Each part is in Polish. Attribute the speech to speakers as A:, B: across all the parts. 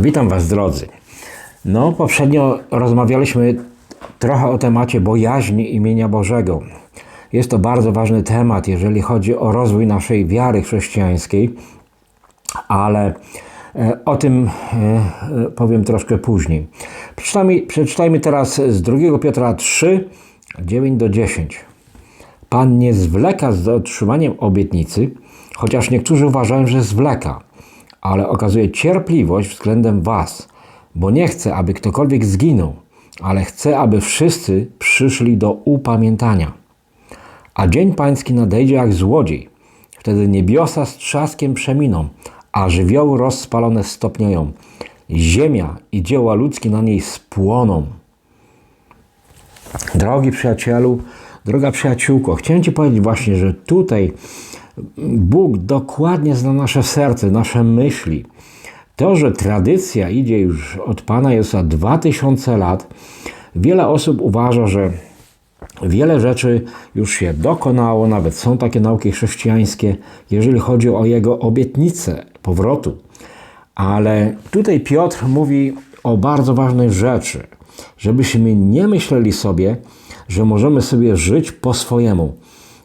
A: Witam Was drodzy. No, poprzednio rozmawialiśmy trochę o temacie bojaźni imienia Bożego. Jest to bardzo ważny temat, jeżeli chodzi o rozwój naszej wiary chrześcijańskiej, ale e, o tym e, e, powiem troszkę później. Przeczytajmy, przeczytajmy teraz z 2 Piotra 3, 9 do 10. Pan nie zwleka z otrzymaniem obietnicy, chociaż niektórzy uważają, że zwleka, ale okazuje cierpliwość względem Was, bo nie chce, aby ktokolwiek zginął, ale chce, aby wszyscy przyszli do upamiętania. A dzień pański nadejdzie jak złodziej. Wtedy niebiosa z trzaskiem przeminą, a żywioły rozpalone stopnieją. Ziemia i dzieła ludzkie na niej spłoną. Drogi przyjacielu, droga przyjaciółko, chciałem Ci powiedzieć właśnie, że tutaj Bóg dokładnie zna nasze serce, nasze myśli. To, że tradycja idzie już od Pana Jezusa 2000 lat, wiele osób uważa, że wiele rzeczy już się dokonało, nawet są takie nauki chrześcijańskie, jeżeli chodzi o Jego obietnicę powrotu. Ale tutaj Piotr mówi o bardzo ważnej rzeczy, żebyśmy nie myśleli sobie, że możemy sobie żyć po swojemu,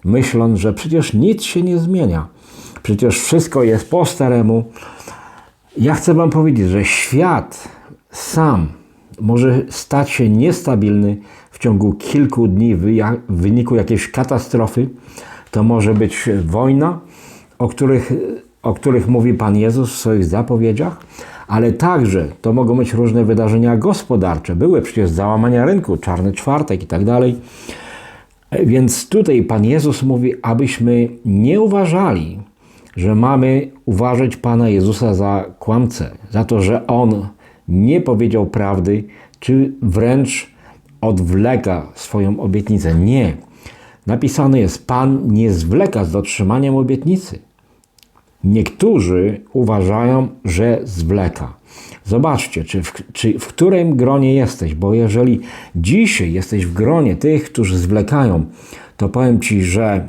A: myśląc, że przecież nic się nie zmienia, przecież wszystko jest po staremu. Ja chcę Wam powiedzieć, że świat sam może stać się niestabilny w ciągu kilku dni w wyniku jakiejś katastrofy. To może być wojna, o których, o których mówi Pan Jezus w swoich zapowiedziach, ale także to mogą być różne wydarzenia gospodarcze. Były przecież załamania rynku, czarny czwartek i tak dalej. Więc tutaj Pan Jezus mówi, abyśmy nie uważali, że mamy uważać Pana Jezusa za kłamcę, za to, że On nie powiedział prawdy, czy wręcz odwleka swoją obietnicę. Nie. Napisane jest, Pan nie zwleka z dotrzymaniem obietnicy. Niektórzy uważają, że zwleka. Zobaczcie, czy w, czy w którym gronie jesteś, bo jeżeli dzisiaj jesteś w gronie tych, którzy zwlekają, to powiem Ci, że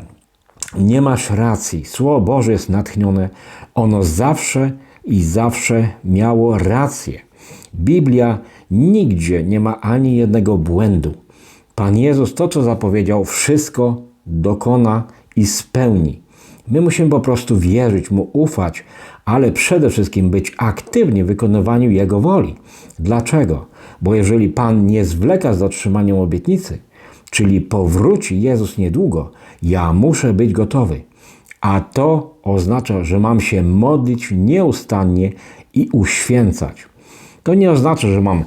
A: nie masz racji. Słowo Boże jest natchnione. Ono zawsze i zawsze miało rację. Biblia nigdzie nie ma ani jednego błędu. Pan Jezus to, co zapowiedział, wszystko dokona i spełni. My musimy po prostu wierzyć Mu, ufać, ale przede wszystkim być aktywni w wykonywaniu Jego woli. Dlaczego? Bo jeżeli Pan nie zwleka z dotrzymaniem obietnicy, czyli powróci Jezus niedługo, ja muszę być gotowy. A to oznacza, że mam się modlić nieustannie i uświęcać. To nie oznacza, że mam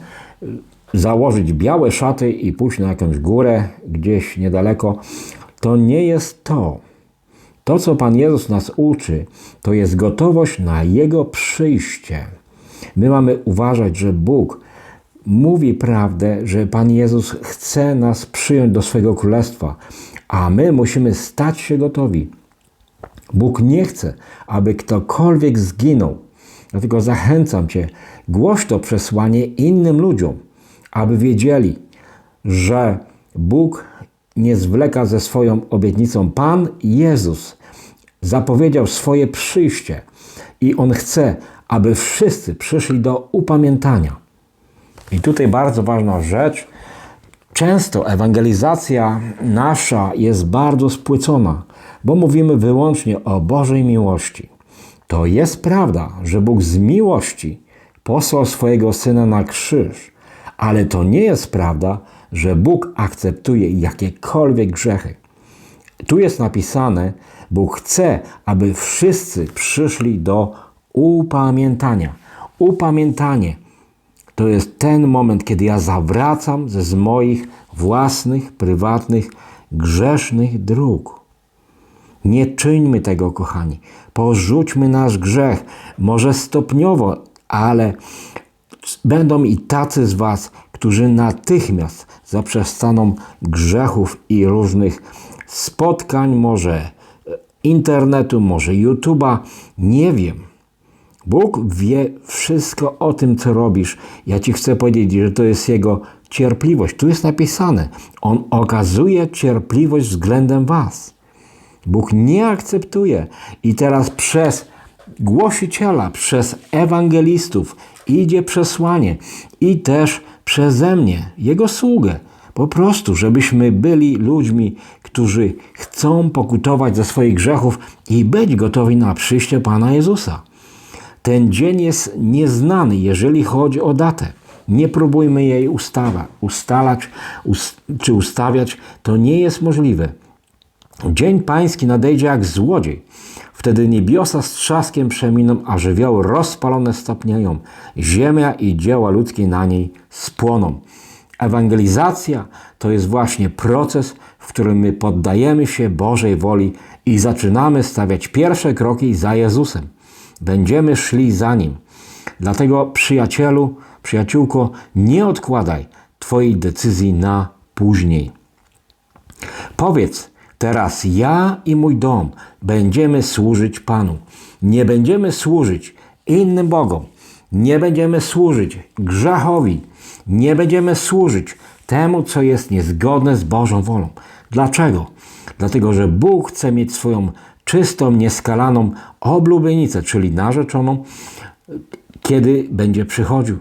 A: założyć białe szaty i pójść na jakąś górę gdzieś niedaleko. To nie jest to. To, co Pan Jezus nas uczy, to jest gotowość na Jego przyjście. My mamy uważać, że Bóg mówi prawdę, że Pan Jezus chce nas przyjąć do swojego królestwa, a my musimy stać się gotowi. Bóg nie chce, aby ktokolwiek zginął. Dlatego zachęcam Cię, głoś to przesłanie innym ludziom, aby wiedzieli, że Bóg nie zwleka ze swoją obietnicą. Pan Jezus zapowiedział swoje przyjście i On chce, aby wszyscy przyszli do upamiętania. I tutaj bardzo ważna rzecz. Często ewangelizacja nasza jest bardzo spłycona, bo mówimy wyłącznie o Bożej miłości. To jest prawda, że Bóg z miłości posłał swojego Syna na krzyż, ale to nie jest prawda, że Bóg akceptuje jakiekolwiek grzechy. Tu jest napisane, Bóg chce, aby wszyscy przyszli do upamiętania. Upamiętanie to jest ten moment, kiedy ja zawracam ze z moich własnych, prywatnych, grzesznych dróg. Nie czyńmy tego, kochani. Porzućmy nasz grzech. Może stopniowo, ale będą i tacy z Was, którzy natychmiast zaprzestaną grzechów i różnych spotkań, może internetu, może YouTube'a, nie wiem. Bóg wie wszystko o tym, co robisz. Ja Ci chcę powiedzieć, że to jest Jego cierpliwość. Tu jest napisane. On okazuje cierpliwość względem Was. Bóg nie akceptuje. I teraz przez głosiciela, przez ewangelistów idzie przesłanie i też przeze mnie, Jego sługę. Po prostu, żebyśmy byli ludźmi, którzy chcą pokutować ze swoich grzechów i być gotowi na przyjście Pana Jezusa. Ten dzień jest nieznany, jeżeli chodzi o datę. Nie próbujmy jej ustawa, ustalać ust, czy ustawiać, to nie jest możliwe. Dzień Pański nadejdzie jak złodziej. Wtedy niebiosa z trzaskiem przeminą, a żywioły rozpalone stopnieją. Ziemia i dzieła ludzkie na niej spłoną. Ewangelizacja to jest właśnie proces, w którym my poddajemy się Bożej woli i zaczynamy stawiać pierwsze kroki za Jezusem. Będziemy szli za Nim. Dlatego przyjacielu, przyjaciółko, nie odkładaj Twojej decyzji na później. Powiedz, teraz ja i mój dom będziemy służyć Panu. Nie będziemy służyć innym Bogom. Nie będziemy służyć grzechowi. Nie będziemy służyć temu, co jest niezgodne z Bożą wolą. Dlaczego? Dlatego, że Bóg chce mieć swoją czystą, nieskalaną oblubienicę, czyli narzeczoną, kiedy będzie przychodził.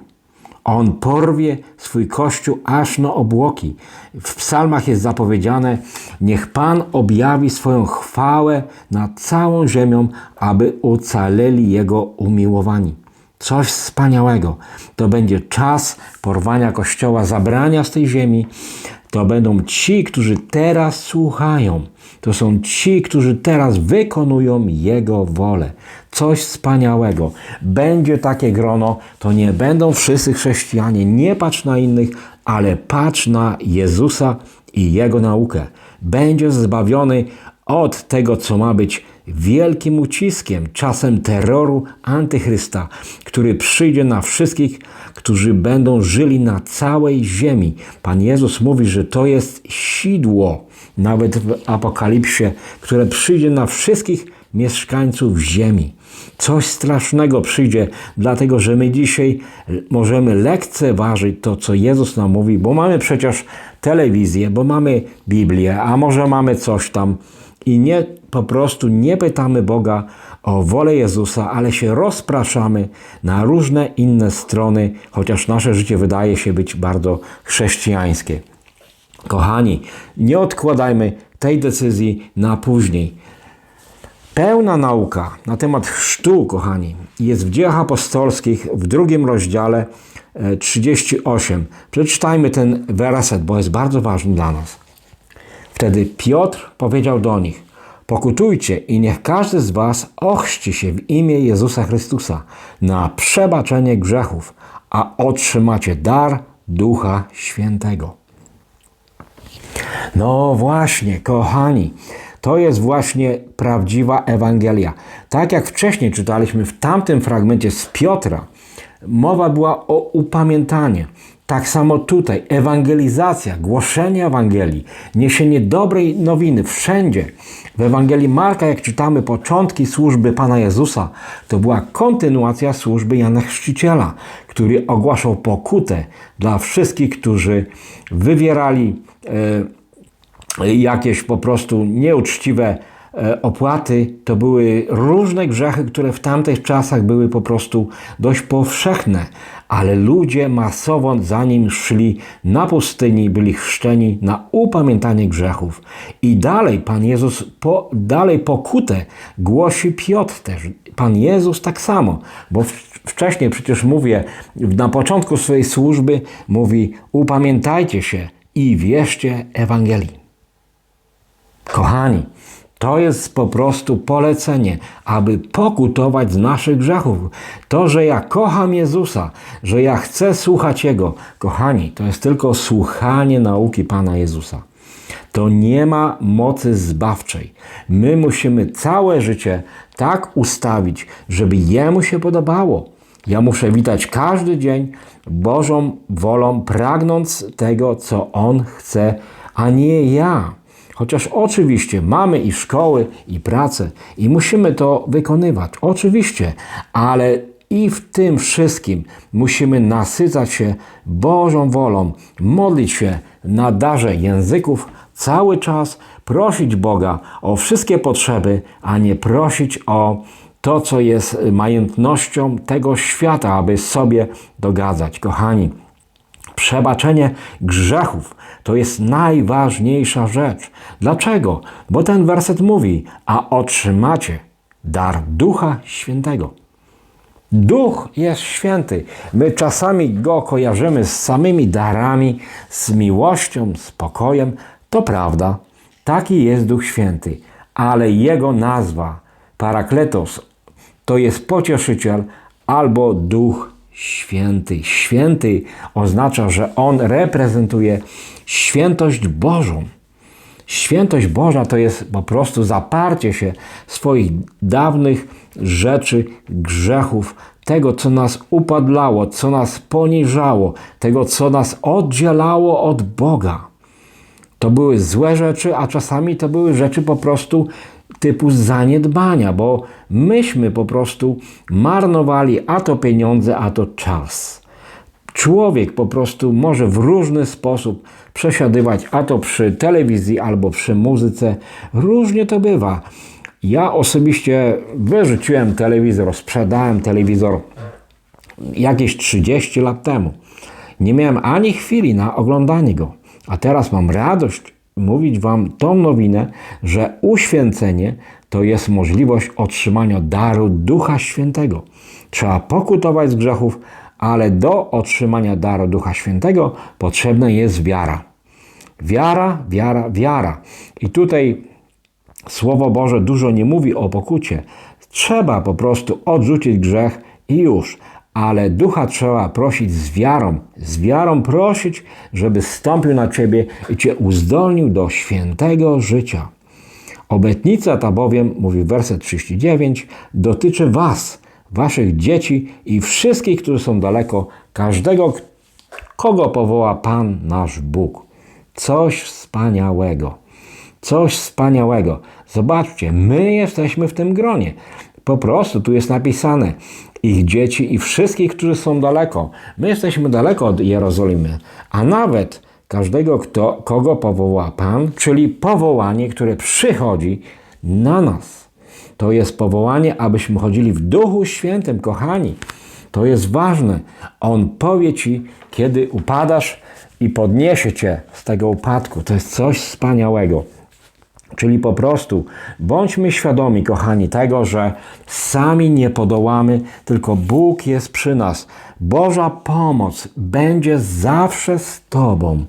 A: On porwie swój kościół aż na obłoki. W psalmach jest zapowiedziane, niech Pan objawi swoją chwałę nad całą ziemią, aby ocaleli Jego umiłowani. Coś wspaniałego. To będzie czas porwania Kościoła, zabrania z tej ziemi. To będą ci, którzy teraz słuchają. To są ci, którzy teraz wykonują Jego wolę. Coś wspaniałego. Będzie takie grono, to nie będą wszyscy chrześcijanie. Nie patrz na innych, ale patrz na Jezusa i Jego naukę. Będziesz zbawiony od tego, co ma być wielkim uciskiem, czasem terroru antychrysta, który przyjdzie na wszystkich, którzy będą żyli na całej ziemi. Pan Jezus mówi, że to jest sidło, nawet w Apokalipsie, które przyjdzie na wszystkich mieszkańców ziemi. Coś strasznego przyjdzie, dlatego że my dzisiaj możemy lekceważyć to, co Jezus nam mówi, bo mamy przecież telewizję, bo mamy Biblię, a może mamy coś tam i nie po prostu nie pytamy Boga o wolę Jezusa, ale się rozpraszamy na różne inne strony, chociaż nasze życie wydaje się być bardzo chrześcijańskie. Kochani, nie odkładajmy tej decyzji na później. Pełna nauka na temat chrztu, kochani, jest w dziejach apostolskich w drugim rozdziale 38. Przeczytajmy ten werset, bo jest bardzo ważny dla nas. Wtedy Piotr powiedział do nich: Pokutujcie i niech każdy z Was ochrzci się w imię Jezusa Chrystusa na przebaczenie grzechów, a otrzymacie dar Ducha Świętego. No właśnie, kochani, to jest właśnie prawdziwa Ewangelia. Tak jak wcześniej czytaliśmy w tamtym fragmencie z Piotra, mowa była o upamiętanie. Tak samo tutaj ewangelizacja, głoszenie Ewangelii, niesienie dobrej nowiny wszędzie. W Ewangelii Marka, jak czytamy początki służby Pana Jezusa, to była kontynuacja służby Jana Chrzciciela, który ogłaszał pokutę dla wszystkich, którzy wywierali e, jakieś po prostu nieuczciwe E, opłaty to były różne grzechy, które w tamtych czasach były po prostu dość powszechne, ale ludzie masowo za nim szli na pustyni, byli chrzczeni na upamiętanie grzechów. I dalej Pan Jezus, po, dalej pokutę głosi Piotr też. Pan Jezus tak samo, bo wcześniej przecież mówię, na początku swojej służby mówi upamiętajcie się i wierzcie Ewangelii. Kochani, to jest po prostu polecenie, aby pokutować z naszych grzechów. To, że ja kocham Jezusa, że ja chcę słuchać Jego, kochani, to jest tylko słuchanie nauki Pana Jezusa. To nie ma mocy zbawczej. My musimy całe życie tak ustawić, żeby Jemu się podobało. Ja muszę witać każdy dzień Bożą wolą, pragnąc tego, co On chce, a nie ja. Chociaż oczywiście mamy i szkoły, i pracę, i musimy to wykonywać. Oczywiście, ale i w tym wszystkim musimy nasycać się Bożą wolą, modlić się na darze języków cały czas, prosić Boga o wszystkie potrzeby, a nie prosić o to, co jest majętnością tego świata, aby sobie dogadzać. Kochani, Przebaczenie grzechów to jest najważniejsza rzecz. Dlaczego? Bo ten werset mówi: A otrzymacie dar Ducha Świętego. Duch jest święty. My czasami go kojarzymy z samymi darami, z miłością, spokojem. To prawda, taki jest Duch Święty, ale jego nazwa, Parakletos, to jest pocieszyciel albo Duch Święty. Święty oznacza, że on reprezentuje świętość Bożą. Świętość Boża to jest po prostu zaparcie się swoich dawnych rzeczy, grzechów, tego, co nas upadlało, co nas poniżało, tego, co nas oddzielało od Boga. To były złe rzeczy, a czasami to były rzeczy po prostu typu zaniedbania, bo myśmy po prostu marnowali a to pieniądze, a to czas. Człowiek po prostu może w różny sposób przesiadywać, a to przy telewizji albo przy muzyce. Różnie to bywa. Ja osobiście wyrzuciłem telewizor, sprzedałem telewizor jakieś 30 lat temu. Nie miałem ani chwili na oglądanie go, a teraz mam radość mówić Wam tą nowinę, że uświęcenie to jest możliwość otrzymania daru Ducha Świętego. Trzeba pokutować z grzechów, ale do otrzymania daru Ducha Świętego potrzebna jest wiara. Wiara, wiara, wiara. I tutaj Słowo Boże dużo nie mówi o pokucie. Trzeba po prostu odrzucić grzech i już. Ale ducha trzeba prosić z wiarą, z wiarą prosić, żeby stąpił na ciebie i cię uzdolnił do świętego życia. Obietnica ta bowiem, mówi werset 39, dotyczy was, waszych dzieci i wszystkich, którzy są daleko, każdego, kogo powoła Pan nasz Bóg. Coś wspaniałego. Coś wspaniałego. Zobaczcie, my jesteśmy w tym gronie. Po prostu tu jest napisane ich dzieci i wszystkich, którzy są daleko. My jesteśmy daleko od Jerozolimy, a nawet każdego, kto, kogo powoła Pan, czyli powołanie, które przychodzi na nas. To jest powołanie, abyśmy chodzili w Duchu Świętym, kochani. To jest ważne. On powie ci, kiedy upadasz i podniesie cię z tego upadku. To jest coś wspaniałego. Czyli po prostu bądźmy świadomi, kochani, tego, że sami nie podołamy, tylko Bóg jest przy nas. Boża pomoc będzie zawsze z Tobą,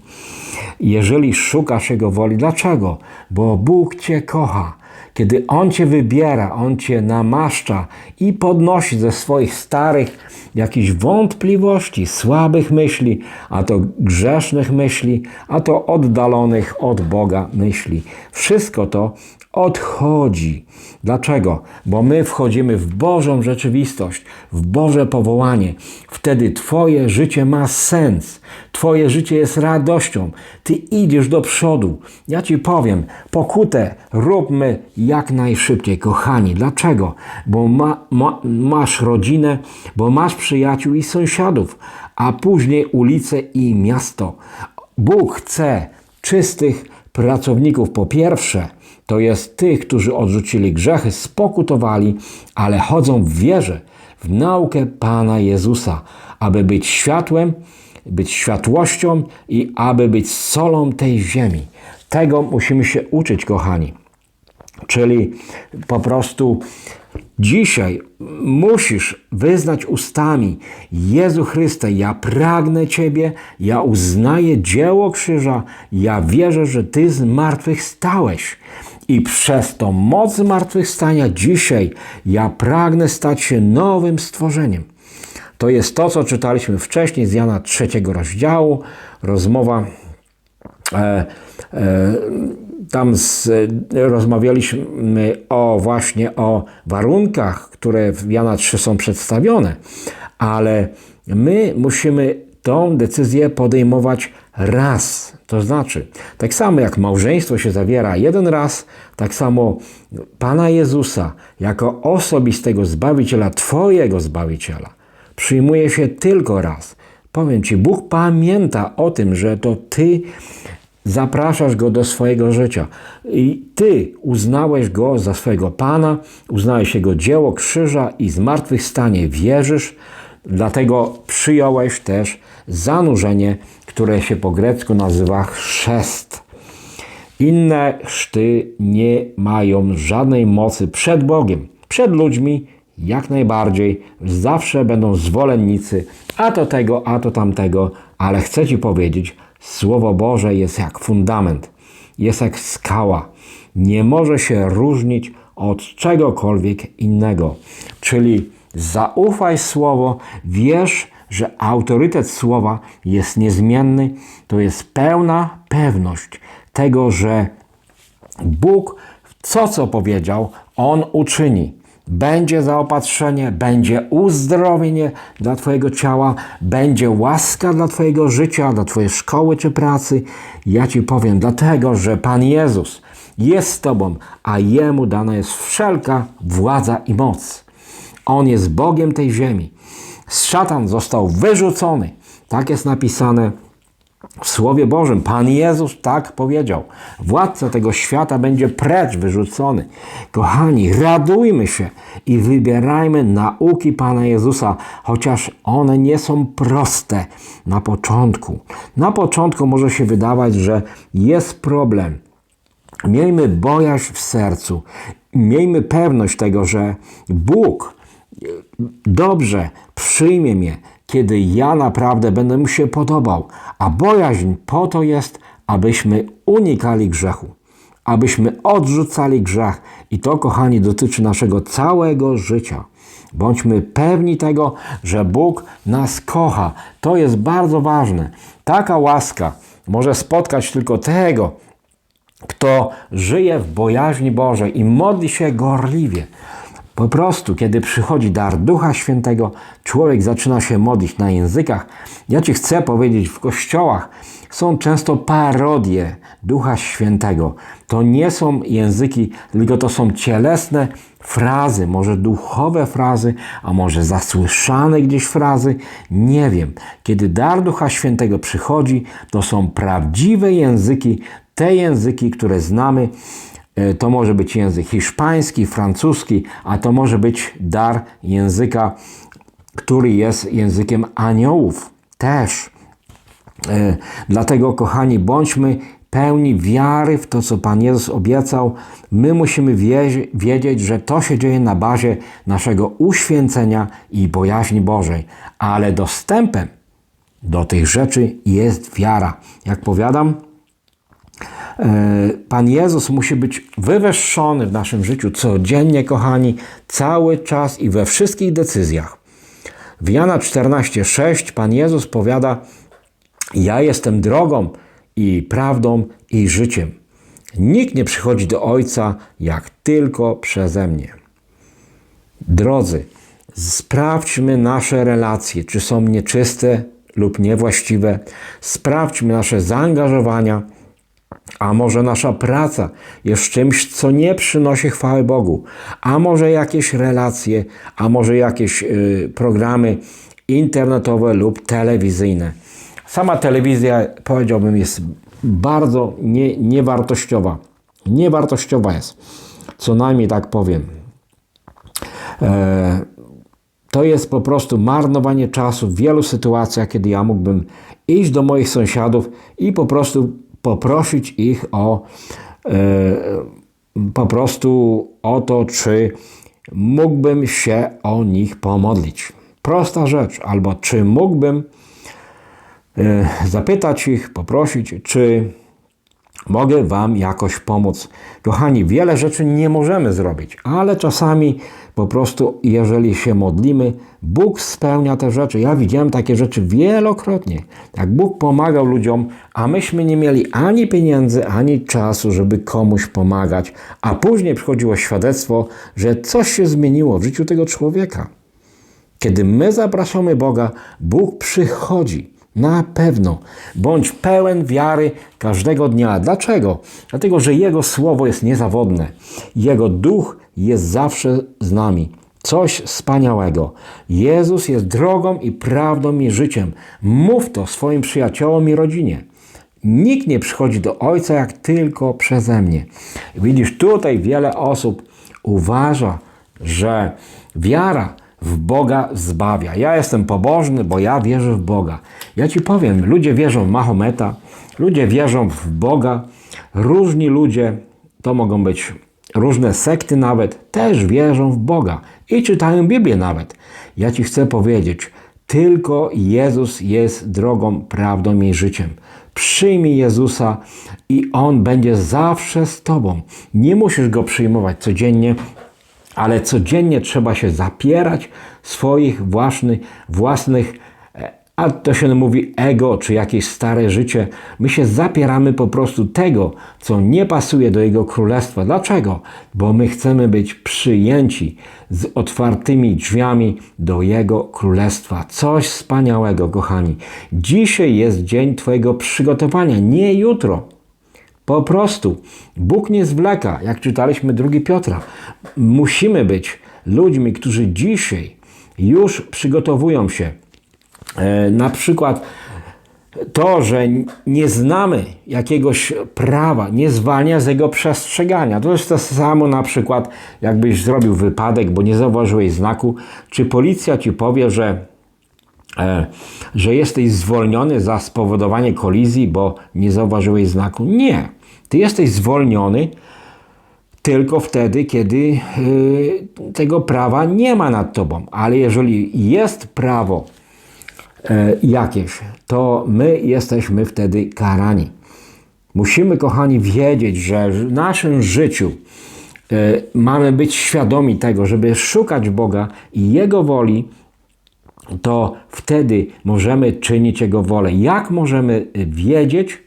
A: jeżeli szukasz Jego woli. Dlaczego? Bo Bóg Cię kocha. Kiedy On Cię wybiera, On Cię namaszcza i podnosi ze swoich starych jakichś wątpliwości, słabych myśli, a to grzesznych myśli, a to oddalonych od Boga myśli. Wszystko to odchodzi. Dlaczego? Bo my wchodzimy w Bożą rzeczywistość, w Boże powołanie. Wtedy Twoje życie ma sens. Twoje życie jest radością. Ty idziesz do przodu. Ja Ci powiem, pokutę róbmy jak najszybciej, kochani. Dlaczego? Bo ma, ma, masz rodzinę, bo masz przyjaciół i sąsiadów, a później ulice i miasto. Bóg chce czystych pracowników po pierwsze, to jest tych, którzy odrzucili grzechy, spokutowali, ale chodzą w wierze, w naukę Pana Jezusa, aby być światłem, być światłością i aby być solą tej ziemi. Tego musimy się uczyć, kochani. Czyli po prostu dzisiaj musisz wyznać ustami: Jezu Chryste, ja pragnę Ciebie, ja uznaję dzieło krzyża, ja wierzę, że Ty z martwych stałeś. I przez to moc zmartwychwstania dzisiaj ja pragnę stać się nowym stworzeniem. To jest to, co czytaliśmy wcześniej z Jana trzeciego rozdziału, rozmowa. E, e, tam z, rozmawialiśmy o właśnie o warunkach, które w Jana 3 są przedstawione, ale my musimy tą decyzję podejmować raz. To znaczy, tak samo jak małżeństwo się zawiera jeden raz, tak samo Pana Jezusa jako osobistego Zbawiciela, Twojego Zbawiciela, przyjmuje się tylko raz. Powiem Ci, Bóg pamięta o tym, że to Ty zapraszasz go do swojego życia. I ty uznałeś go za swojego Pana, uznałeś jego dzieło krzyża i zmartwychwstanie wierzysz, dlatego przyjąłeś też zanurzenie, które się po grecku nazywa chrzest. Inne chrzty nie mają żadnej mocy przed Bogiem. Przed ludźmi jak najbardziej zawsze będą zwolennicy, a to tego, a to tamtego, ale chcę Ci powiedzieć, Słowo Boże jest jak fundament, jest jak skała. Nie może się różnić od czegokolwiek innego. Czyli zaufaj Słowo, wiesz, że autorytet Słowa jest niezmienny, to jest pełna pewność tego, że Bóg co, co powiedział, On uczyni. Będzie zaopatrzenie, będzie uzdrowienie dla Twojego ciała, będzie łaska dla Twojego życia, dla Twojej szkoły czy pracy. Ja Ci powiem, dlatego, że Pan Jezus jest z Tobą, a Jemu dana jest wszelka władza i moc. On jest Bogiem tej ziemi. Szatan został wyrzucony. Tak jest napisane w Słowie Bożym Pan Jezus tak powiedział. Władca tego świata będzie precz wyrzucony. Kochani, radujmy się i wybierajmy nauki Pana Jezusa, chociaż one nie są proste na początku. Na początku może się wydawać, że jest problem. Miejmy bojaźń w sercu. Miejmy pewność tego, że Bóg dobrze przyjmie mnie, kiedy ja naprawdę będę mu się podobał. A bojaźń po to jest, abyśmy unikali grzechu, abyśmy odrzucali grzech. I to, kochani, dotyczy naszego całego życia. Bądźmy pewni tego, że Bóg nas kocha. To jest bardzo ważne. Taka łaska może spotkać tylko tego, kto żyje w bojaźni Bożej i modli się gorliwie. Po prostu, kiedy przychodzi dar Ducha Świętego, człowiek zaczyna się modlić na językach. Ja Ci chcę powiedzieć, w kościołach są często parodie Ducha Świętego. To nie są języki, tylko to są cielesne frazy, może duchowe frazy, a może zasłyszane gdzieś frazy. Nie wiem. Kiedy dar Ducha Świętego przychodzi, to są prawdziwe języki, te języki, które znamy to może być język hiszpański, francuski, a to może być dar języka, który jest językiem aniołów też. E, dlatego, kochani, bądźmy pełni wiary w to, co Pan Jezus obiecał. My musimy wiedzieć, że to się dzieje na bazie naszego uświęcenia i bojaźni Bożej, ale dostępem do tych rzeczy jest wiara. Jak powiadam, E, Pan Jezus musi być wywyższony w naszym życiu codziennie, kochani, cały czas i we wszystkich decyzjach. W Jana 14:6 Pan Jezus powiada: Ja jestem drogą i prawdą i życiem. Nikt nie przychodzi do Ojca jak tylko przeze mnie. Drodzy, sprawdźmy nasze relacje, czy są nieczyste lub niewłaściwe. Sprawdźmy nasze zaangażowania a może nasza praca jest czymś, co nie przynosi chwały Bogu? A może jakieś relacje, a może jakieś y, programy internetowe lub telewizyjne? Sama telewizja, powiedziałbym, jest bardzo nie, niewartościowa. Niewartościowa jest. Co najmniej tak powiem. E, to jest po prostu marnowanie czasu w wielu sytuacjach, kiedy ja mógłbym iść do moich sąsiadów i po prostu poprosić ich o e, po prostu o to, czy mógłbym się o nich pomodlić. Prosta rzecz, albo czy mógłbym e, zapytać ich, poprosić, czy mogę Wam jakoś pomóc. Kochani, wiele rzeczy nie możemy zrobić, ale czasami po prostu, jeżeli się modlimy, Bóg spełnia te rzeczy. Ja widziałem takie rzeczy wielokrotnie. Jak Bóg pomagał ludziom, a myśmy nie mieli ani pieniędzy, ani czasu, żeby komuś pomagać, a później przychodziło świadectwo, że coś się zmieniło w życiu tego człowieka. Kiedy my zapraszamy Boga, Bóg przychodzi. Na pewno. Bądź pełen wiary każdego dnia. Dlaczego? Dlatego, że Jego słowo jest niezawodne. Jego duch jest zawsze z nami. Coś wspaniałego. Jezus jest drogą i prawdą i życiem. Mów to swoim przyjaciołom i rodzinie. Nikt nie przychodzi do Ojca jak tylko przeze mnie. Widzisz, tutaj wiele osób uważa, że wiara w Boga zbawia. Ja jestem pobożny, bo ja wierzę w Boga. Ja ci powiem, ludzie wierzą w Mahometa, ludzie wierzą w Boga, różni ludzie, to mogą być różne sekty nawet, też wierzą w Boga i czytają Biblię nawet. Ja ci chcę powiedzieć, tylko Jezus jest drogą, prawdą i życiem. Przyjmij Jezusa i On będzie zawsze z Tobą. Nie musisz Go przyjmować codziennie, ale codziennie trzeba się zapierać swoich własnych, własnych a to się mówi ego, czy jakieś stare życie. My się zapieramy po prostu tego, co nie pasuje do Jego Królestwa. Dlaczego? Bo my chcemy być przyjęci z otwartymi drzwiami do Jego Królestwa. Coś wspaniałego, kochani. Dzisiaj jest dzień Twojego przygotowania, nie jutro. Po prostu Bóg nie zwleka, jak czytaliśmy drugi Piotra. Musimy być ludźmi, którzy dzisiaj już przygotowują się E, na przykład to, że nie znamy jakiegoś prawa, nie zwalnia z jego przestrzegania. To jest to samo na przykład, jakbyś zrobił wypadek, bo nie zauważyłeś znaku, czy policja ci powie, że, e, że jesteś zwolniony za spowodowanie kolizji, bo nie zauważyłeś znaku. Nie. Ty jesteś zwolniony tylko wtedy, kiedy y, tego prawa nie ma nad tobą. Ale jeżeli jest prawo, E, jakieś, to my jesteśmy wtedy karani. Musimy, kochani, wiedzieć, że w naszym życiu e, mamy być świadomi tego, żeby szukać Boga i Jego woli, to wtedy możemy czynić Jego wolę. Jak możemy wiedzieć,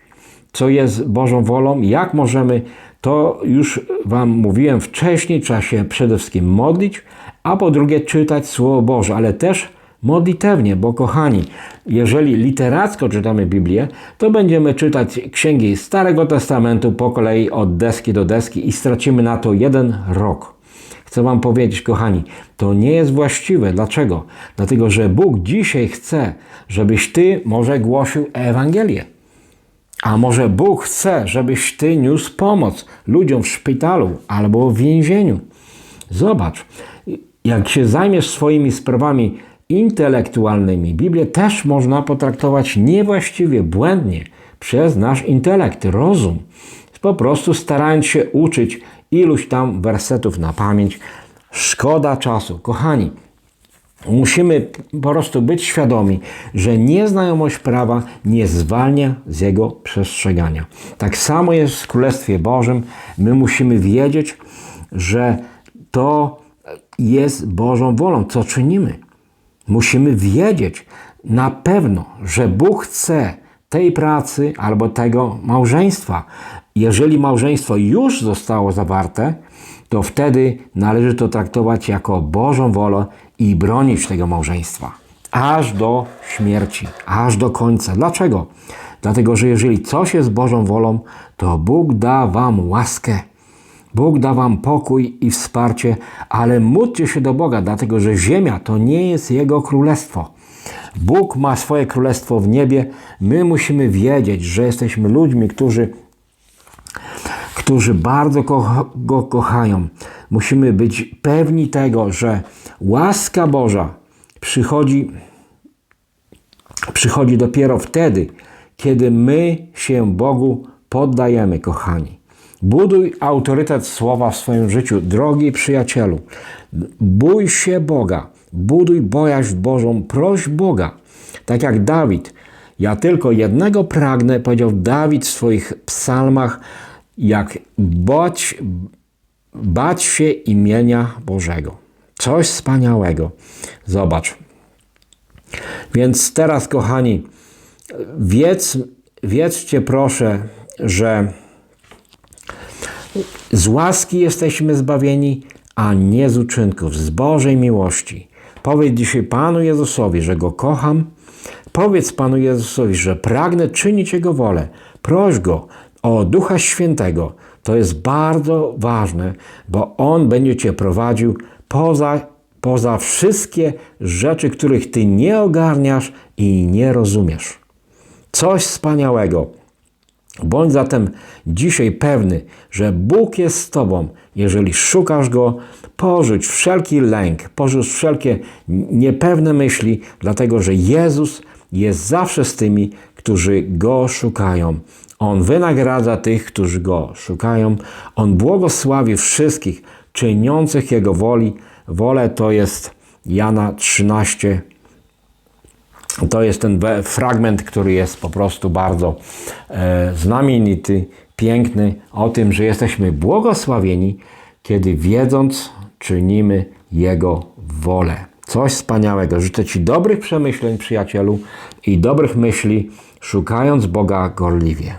A: co jest Bożą wolą? Jak możemy, to już Wam mówiłem wcześniej, trzeba się przede wszystkim modlić, a po drugie czytać Słowo Boże, ale też modlitewnie, bo kochani, jeżeli literacko czytamy Biblię, to będziemy czytać księgi Starego Testamentu po kolei od deski do deski i stracimy na to jeden rok. Chcę Wam powiedzieć, kochani, to nie jest właściwe. Dlaczego? Dlatego, że Bóg dzisiaj chce, żebyś Ty może głosił Ewangelię. A może Bóg chce, żebyś Ty niósł pomoc ludziom w szpitalu albo w więzieniu. Zobacz, jak się zajmiesz swoimi sprawami intelektualnymi. Biblię też można potraktować niewłaściwie, błędnie przez nasz intelekt, rozum. Po prostu starając się uczyć iluś tam wersetów na pamięć. Szkoda czasu. Kochani, musimy po prostu być świadomi, że nieznajomość prawa nie zwalnia z jego przestrzegania. Tak samo jest w Królestwie Bożym. My musimy wiedzieć, że to jest Bożą wolą, co czynimy. Musimy wiedzieć na pewno, że Bóg chce tej pracy albo tego małżeństwa. Jeżeli małżeństwo już zostało zawarte, to wtedy należy to traktować jako Bożą wolę i bronić tego małżeństwa. Aż do śmierci, aż do końca. Dlaczego? Dlatego, że jeżeli coś jest Bożą wolą, to Bóg da Wam łaskę Bóg da wam pokój i wsparcie, ale módlcie się do Boga, dlatego że ziemia to nie jest Jego królestwo. Bóg ma swoje królestwo w niebie. My musimy wiedzieć, że jesteśmy ludźmi, którzy, którzy bardzo Go kochają. Musimy być pewni tego, że łaska Boża przychodzi, przychodzi dopiero wtedy, kiedy my się Bogu poddajemy, kochani. Buduj autorytet słowa w swoim życiu, drogi przyjacielu. Bój się Boga, buduj bojaźń Bożą, proś Boga. Tak jak Dawid. Ja tylko jednego pragnę, powiedział Dawid w swoich psalmach, jak bać, bać się imienia Bożego. Coś wspaniałego. Zobacz. Więc teraz, kochani, wiedz, wiedzcie proszę, że z łaski jesteśmy zbawieni, a nie z uczynków, z Bożej miłości. Powiedz dzisiaj Panu Jezusowi, że Go kocham. Powiedz Panu Jezusowi, że pragnę czynić Jego wolę. Proś Go o Ducha Świętego. To jest bardzo ważne, bo On będzie Cię prowadził poza, poza wszystkie rzeczy, których Ty nie ogarniasz i nie rozumiesz. Coś wspaniałego Bądź zatem dzisiaj pewny, że Bóg jest z Tobą. Jeżeli szukasz Go, porzuć wszelki lęk, porzuć wszelkie niepewne myśli, dlatego że Jezus jest zawsze z tymi, którzy Go szukają. On wynagradza tych, którzy Go szukają. On błogosławi wszystkich czyniących Jego woli. Wolę to jest Jana 13, to jest ten fragment, który jest po prostu bardzo e, znamienity, piękny, o tym, że jesteśmy błogosławieni, kiedy wiedząc, czynimy Jego wolę. Coś wspaniałego. Życzę Ci dobrych przemyśleń, przyjacielu, i dobrych myśli, szukając Boga gorliwie.